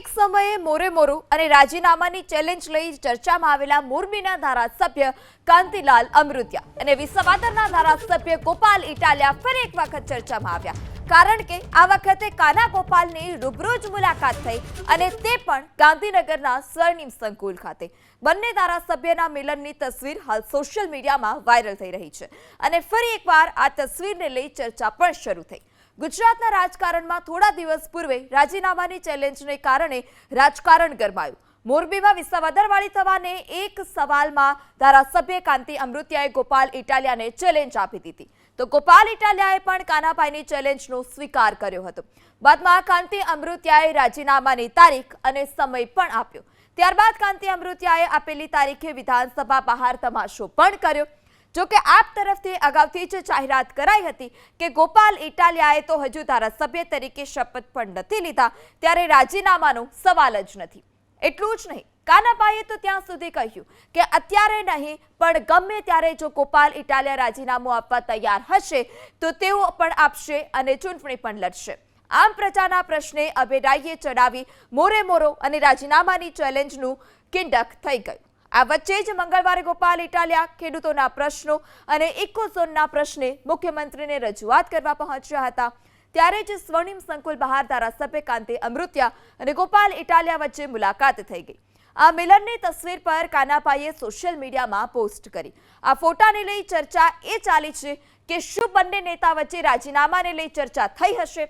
એક સમયે મોરે મોરું અને રાજીનામાની ચેલેન્જ લઈ ચર્ચામાં આવેલા મોરબીના ધારાસભ્ય કાંતિલાલ અમૃત્યા અને વિસવાદરના ધારાસભ્ય ગોપાલ ઇટાલિયા ફરી એક વખત ચર્ચામાં આવ્યા. કારણ કે આ વખતે કાના ગોપાલની રૂબરૂ જ મુલાકાત થઈ અને તે પણ ગાંધીનગરના સ્વર્ણિમ સંકુલ ખાતે. બંને ધારાસભ્યના મિલનની તસવીર હાલ સોશિયલ મીડિયામાં વાયરલ થઈ રહી છે અને ફરી એકવાર આ તસવીરને લઈ ચર્ચા પણ શરૂ થઈ. ગુજરાતના રાજકારણમાં થોડા દિવસ પૂર્વે રાજીનામાની ચેલેન્જને કારણે રાજકારણ ગરમાયું. મોરબીમાં વિસાવદરવાળી થવાને એક સવાલમાં ધારાસભ્ય કાંતિ અમૃતિયાએ ગોપાલ ઇટાલિયાને ચેલેન્જ આપી દીધી. તો ગોપાલ ઇટાલિયાએ પણ કાનાભાઈની ચેલેન્જનો સ્વીકાર કર્યો હતો. બાદમાં કાંતિ અમૃતિયાએ રાજીનામાની તારીખ અને સમય પણ આપ્યો. ત્યારબાદ કાંતિ અમૃતિયાએ આપેલી તારીખે વિધાનસભા બહાર તમાશો પણ કર્યો. જો કે આપ તરફથી અગાઉથી જ જાહેરાત કરાઈ હતી કે ગોપાલ ઇટાલિયાએ તો હજુ ધારાસભ્ય તરીકે શપથ પણ નથી લીધા, ત્યારે રાજીનામાનો સવાલ જ નથી. એટલું જ નહીં કાનાભાઈએ તો ત્યાં સુધી કહ્યું કે અત્યારે નહીં, પણ ગમે ત્યારે જો ગોપાલ ઇટાલિયા રાજીનામું આપવા તૈયાર હશે, તો તેઓ પણ આપશે અને ચૂંટણી પણ લડશે. આમ પ્રજાના પ્રશ્ને અભેરાઈએ ચડાવી મોરે મોરો અને રાજીનામાની ચેલેન્જનું કિંડક થઈ ગયું. આ વચ્ચે જ મંગળવારે ગોપાલ ઇટાલિયા ખેડૂતોના પ્રશ્નો અને ઇકોઝોનના પ્રશ્ને મુખ્યમંત્રીને રજૂઆત કરવા પહોંચ્યા હતા. ત્યારે જ સ્વર્ણિમ સંકુલ બહાર ધારાસભ્ય કાંતિ અમૃત્યા અને ગોપાલ ઇટાલિયા વચ્ચે મુલાકાત થઈ ગઈ. આ મિલનની તસવીર પર કાનાભાઈએ સોશિયલ મીડિયામાં પોસ્ટ કરી. આ ફોટાને લઈ ચર્ચા એ ચાલી છે કે શું બંને નેતા વચ્ચે રાજીનામાને લઈ ચર્ચા થઈ હશે?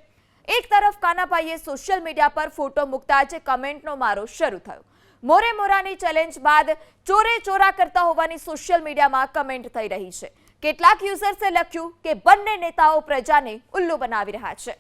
એક તરફ કાનાભાઈએ સોશિયલ મીડિયા પર ફોટો મૂકતા જ કમેન્ટનો મારો શરૂ થયો. મોરે મોરાની ચેલેન્જ બાદ ચોરે ચોરા કરતા હોવાની સોશિયલ મીડિયામાં કમેન્ટ થઈ રહી છે. કેટલાક યુઝર્સે લખ્યું કે બંને નેતાઓ પ્રજાને ઉલ્લુ બનાવી રહ્યા છે.